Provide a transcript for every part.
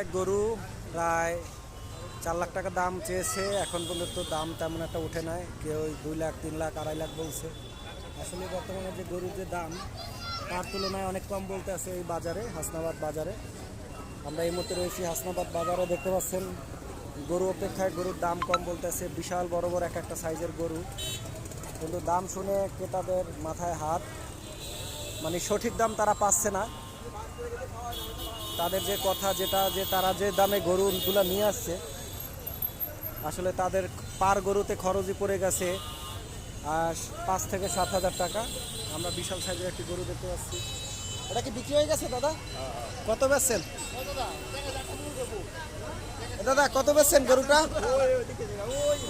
এক গরু প্রায় চার লাখ টাকা দাম চেয়েছে। এখন পর্যন্ত দাম তেমন একটা উঠে নাই। কেউ দুই লাখ, তিন লাখ, আড়াই লাখ বলছে। আসলে বর্তমানে যে গরুর যে দাম, তার তুলনায় অনেক কম বলতে আছে এই বাজারে, হাসনাবাদ বাজারে। আমরা এই মুহূর্তে রয়েছি হাসনাবাদ বাজারে, দেখতে পাচ্ছেন গরু অপেক্ষায় গরুর দাম কম বলতে আছে। বিশাল বড় বড় এক একটা সাইজের গরু। কিন্তু দাম শুনে ক্রেতাদের মাথায় হাত। মানে সঠিক দাম তারা পাচ্ছে না। তাদের যে কথা যেটা যে তারা যে দামে গরুগুলো নিয়ে আসছে আসলে তাদের পার গরুতে খরচই পড়ে গেছে আর পাঁচ থেকে সাত হাজার টাকা। আমরা বিশাল সাইজের একটি গরু দেখতে পাচ্ছি। এটা কি বিক্রি হয়ে গেছে দাদা? কত বেচছেন? দাদা কত বেচছেন গরুটা?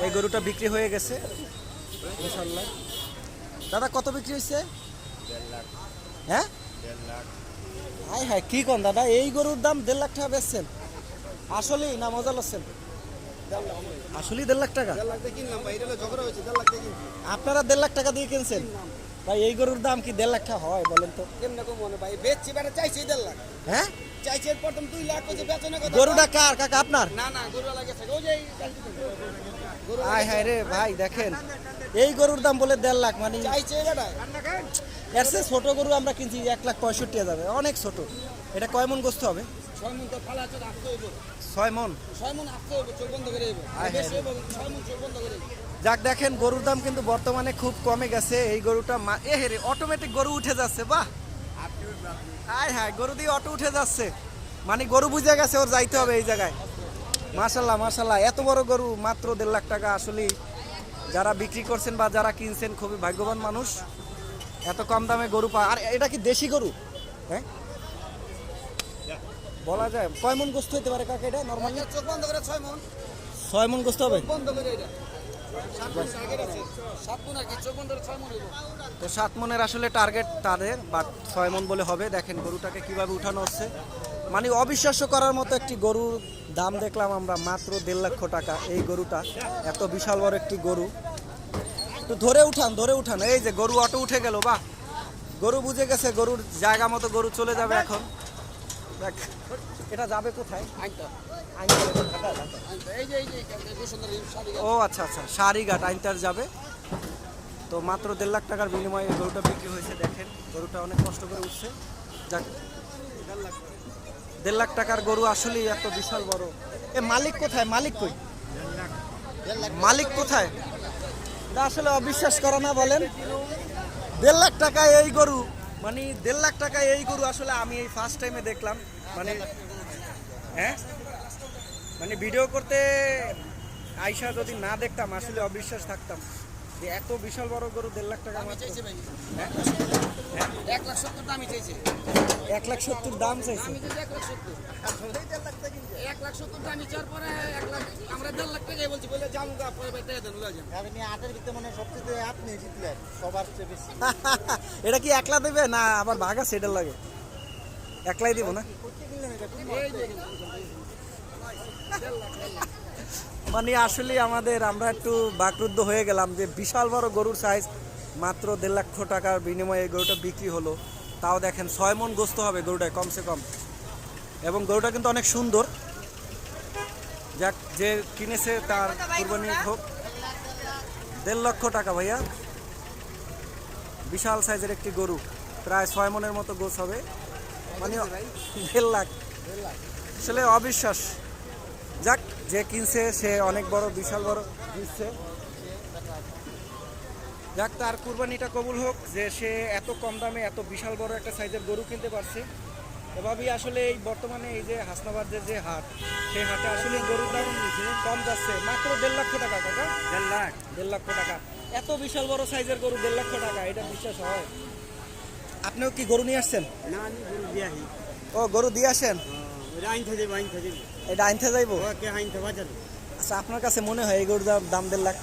এই গরুটা বিক্রি হয়ে গেছে ইনশাল্লাহ। দাদা কত বিক্রি হয়েছে? হ্যাঁ? হাই হাই কি কন দাদা? এই গরুর দাম দেড় লাখ টাকা বেচছেন। আসলেই না মজা লাগছেন আসলেই দেড় লাখ টাকা? আপনারা দেড় লাখ টাকা দিয়ে কিনছেন? ভাই এই গরুর দাম কি দেড় লাখ টাকা হয় বলেন তো? কেমন ভাই? বেচি চাইছি দেড় লাখ। হ্যাঁ? গরুটা কার? কাকা আপনার? হাই হাই রে ভাই দেখেন। এই গরুর দাম বলে দেড় লাখ মানে এর চেয়ে ছোট গরু আমরা কিনছি এক লাখ পঁয়ষট্টি যাবে অনেক ছোট। এটা কয় মন গোস্ত হবে? ছয় মন যাক দেখেন গরুর দাম কিন্তু বর্তমানে খুব কমে গেছে। এই গরুটা এ হেরে অটোমেটিক গরু উঠে যাচ্ছে বাহ! আয় হ্যাঁ গরু দিয়ে অটো উঠে যাচ্ছে। মানে গরু বুঝে গেছে ওর যাইতে হবে এই জায়গায়। মাশাল্লাহ মাশাল্লাহ এত বড় গরু মাত্র দেড় লাখ টাকা আসলেই যারা বিক্রি করছেন বা যারা কিনছেন খুবই ভাগ্যবান মানুষ। এত কম দামে গরু পা আর এটা কি দেশি গরু? হ্যাঁ? বলা যায় কয় মন গোস্ত হইতে পারে কাকা এটা নর্মালি চোখ বন্ধ করে ছয় মন। ছয় মন গোস্ত হবে? বন্ধ করে এটা। তো সাত মনের আসলে টার্গেট তাদের বা ছয় মন বলে হবে। দেখেন গরুটাকে কীভাবে উঠানো হচ্ছে। মানে অবিশ্বাস্য করার মতো একটি গরুর দাম দেখলাম আমরা মাত্র দেড় লক্ষ টাকা। এই গরুটা এত বিশাল বড় একটি গরু। তো ধরে উঠান ধরে উঠান। এই যে গরু অটো উঠে গেল বাহ! গরু বুঝে গেছে গরুর জায়গা মতো গরু চলে যাবে এখন। দেখ, এটা যাবে কোথায়? ও আচ্ছা আচ্ছা সারিঘাট আইনটার যাবে। তো মাত্র দেড় লাখ টাকার বিনিময়ে গরুটা বিক্রি হয়েছে দেখেন। গরুটা অনেক কষ্ট করে উঠছে। যাক দেড় লাখ টাকার গরু আসলেই এত বিশাল বড়। এ মালিক কোথায়? মালিক কই? মালিক কোথায়? আসলে অবিশ্বাস করে না বলেন। দেড় লাখ টাকায় এই গরু মানে দেড় লাখ টাকায় এই গরু আসলে আমি এই ফার্স্ট টাইমে দেখলাম। মানে হ্যাঁ মানে ভিডিও করতে আইসা যদি না দেখতাম আসলে অবিশ্বাস থাকতাম যে এত বিশাল বড় গরু দেড় লাখ টাকা আমি। চাইছি ভাই। হ্যাঁ? এক লাখ সত্তর দামই চাইছে। এক লাখ সত্তর দাম চাইছে আমি চাইছি এক লাখ সত্তর। এক লাখ সত্তর দামই চাওয়ার পরে এক লাখ আমরা দেড় লাখ টাকাই বলছি বলে যাব গা পরে ভাই টাকা দেন। আপনি আটের ভিতরে মানে সবচেয়ে আপনি জিতলেন সবার চেয়ে বেশি এটা কি একলা দেবে না আবার ভাগা সেটার লাগে একলাই দিব না? মানে আসলে আমাদের, আমরা একটু বাকরুদ্ধ হয়ে গেলাম যে বিশাল বড় গরুর সাইজ মাত্র দেড় লক্ষ টাকার বিনিময়ে গরুটা বিক্রি হলো। তাও দেখেন, ছয় মন গোস্ত হবে গরুটায়, কমসে কম। এবং গরুটা কিন্তু অনেক সুন্দর। যাক, যে কিনেছে তার হোক। দেড় লক্ষ টাকা ভাইয়া। বিশাল সাইজের একটি গরু। প্রায় ছয় মনের মতো গোছ হবে। মানে দেড় লাখ আসলে অবিশ্বাস যাক যে কিনছে সে অনেক বড় বিশাল বড়। দিচ্ছে যাক তার কুরবানিটা কবুল হোক যে সে এত কম দামে এত বিশাল বড় একটা সাইজের গরু কিনতে পারছে। এভাবেই আসলে এই বর্তমানে এই যে হাসনাবাদের যে হাট সেই হাটে আসলে গরুর দাম কম যাচ্ছে। মাত্র দেড় লক্ষ টাকা কাকা দেড় লাখ। দেড় লক্ষ টাকা। এত বিশাল বড় সাইজের গরু দেড় লক্ষ টাকা এটা বিশ্বাস হয়? আপনিও কি গরু নিয়ে আসছেন? না আমি গরু দিয়ে আহি ও গরু দিয়ে আসেন? ওটা আইন থেকে আইন থেকে এটা আনতে যাইবো? ওকে আইন থেকে বাজার আচ্ছা আপনার কাছে মনে হয় এই গরুর দাম দেড় লাখ?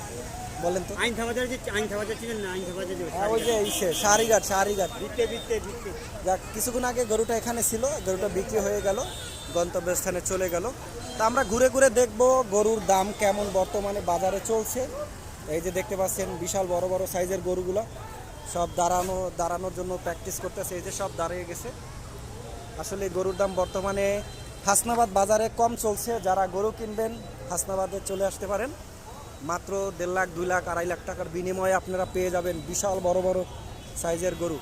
বলেন তো। আইন থেকে বাজার যে আইন থেকে বাজার ছিলেন না আইন থেকে বাজার হ্যাঁ, ওই যে ইসে সারিঘাট সারিঘাট। বিকতে বিকতে বিকতে যাক কিছুক্ষণ আগে গরুটা এখানে ছিল গরুটা বিক্রি হয়ে গেল গন্তব্যস্থানে চলে গেল। তা আমরা ঘুরে ঘুরে দেখব গরুর দাম কেমন বর্তমানে বাজারে চলছে। এই যে দেখতে পাচ্ছেন বিশাল বড় বড় সাইজের গরুগুলো। সব দাঁড়ানো, দাঁড়ানোর জন্য প্র্যাকটিস করতেছে, এই যে সব দাঁড়িয়ে গেছে। আসলে গরুর দাম বর্তমানে হাসনাবাদ বাজারে কম চলছে। যারা গরু কিনবেন, হাসনাবাদে চলে আসতে পারেন। মাত্র দেড় লাখ, দুই লাখ, আড়াই লাখ টাকার বিনিময়ে আপনারা পেয়ে যাবেন বিশাল বড় বড় সাইজের গরু।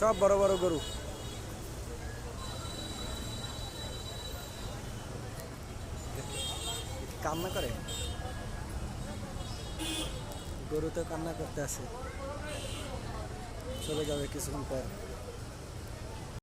সব বড় বড় গরু। কান্না করে? গরু তো কান্না করতে আসে চলে যাবে কিছুক্ষণ পর